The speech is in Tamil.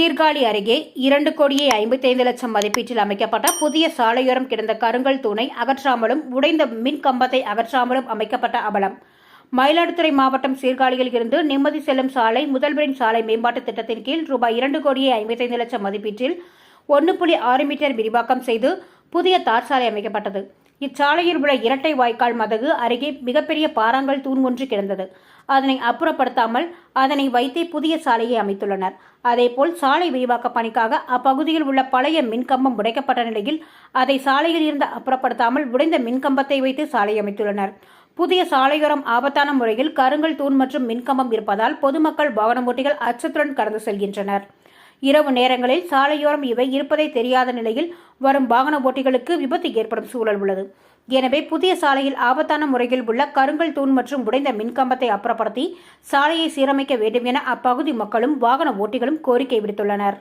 சீர்காழி அருகே இரண்டு கோடியே ஐம்பத்தைந்து லட்சம் மதிப்பீட்டில் அமைக்கப்பட்ட புதிய சாலையோரம் கிடந்த கருங்கல் தூணை அகற்றாமலும் உடைந்த மின் கம்பத்தை அகற்றாமலும் அமைக்கப்பட்ட அபலம் மயிலாடுதுறை மாவட்டம் சீர்காழியில் இருந்து நிம்மதி செல்லும் சாலை முதல்வரின் சாலை மேம்பாட்டுத் திட்டத்தின் கீழ் ரூபாய் இரண்டு கோடியே ஐம்பத்தைந்து லட்சம் மதிப்பீட்டில் ஒன்று புள்ளி ஆறு மீட்டர் விரிவாக்கம் செய்து புதிய தார் சாலை அமைக்கப்பட்டது. இச்சாலையில் உள்ள இரட்டை வாய்க்கால் மதகு அருகே மிகப்பெரிய பாறாங்கல் தூண் ஒன்று கிடந்தது. அதனை அப்புறப்படுத்தாமல் அதனை வைத்தே புதிய சாலையை அமைத்துள்ளனர். அதேபோல் சாலை விரிவாக்க பணிக்காக அப்பகுதியில் உள்ள பழைய மின்கம்பம் உடைக்கப்பட்ட நிலையில் அதை சாலையில் இருந்து அப்புறப்படுத்தாமல் உடைந்த மின்கம்பத்தை வைத்து சாலை அமைத்துள்ளனர். புதிய சாலையோரம் ஆபத்தான முறையில் கருங்கல் தூண் மற்றும் மின்கம்பம் இருப்பதால் பொதுமக்கள் வாகனம் ஓட்டிகள் அச்சத்துடன் கடந்து செல்கின்றனர். இரவு நேரங்களில் சாலையோரம் இவை இருப்பதை தெரியாத நிலையில் வரும் வாகன ஓட்டிகளுக்கு விபத்து ஏற்படும் சூழல் உள்ளது. எனவே புதிய சாலையில் ஆபத்தான முறையில் உள்ள கருங்கல் தூண் மற்றும் உடைந்த மின்கம்பத்தை அப்புறப்படுத்தி சாலையை சீரமைக்க வேண்டும் என அப்பகுதி மக்களும் வாகன ஓட்டிகளும் கோரிக்கை விடுத்துள்ளனர்.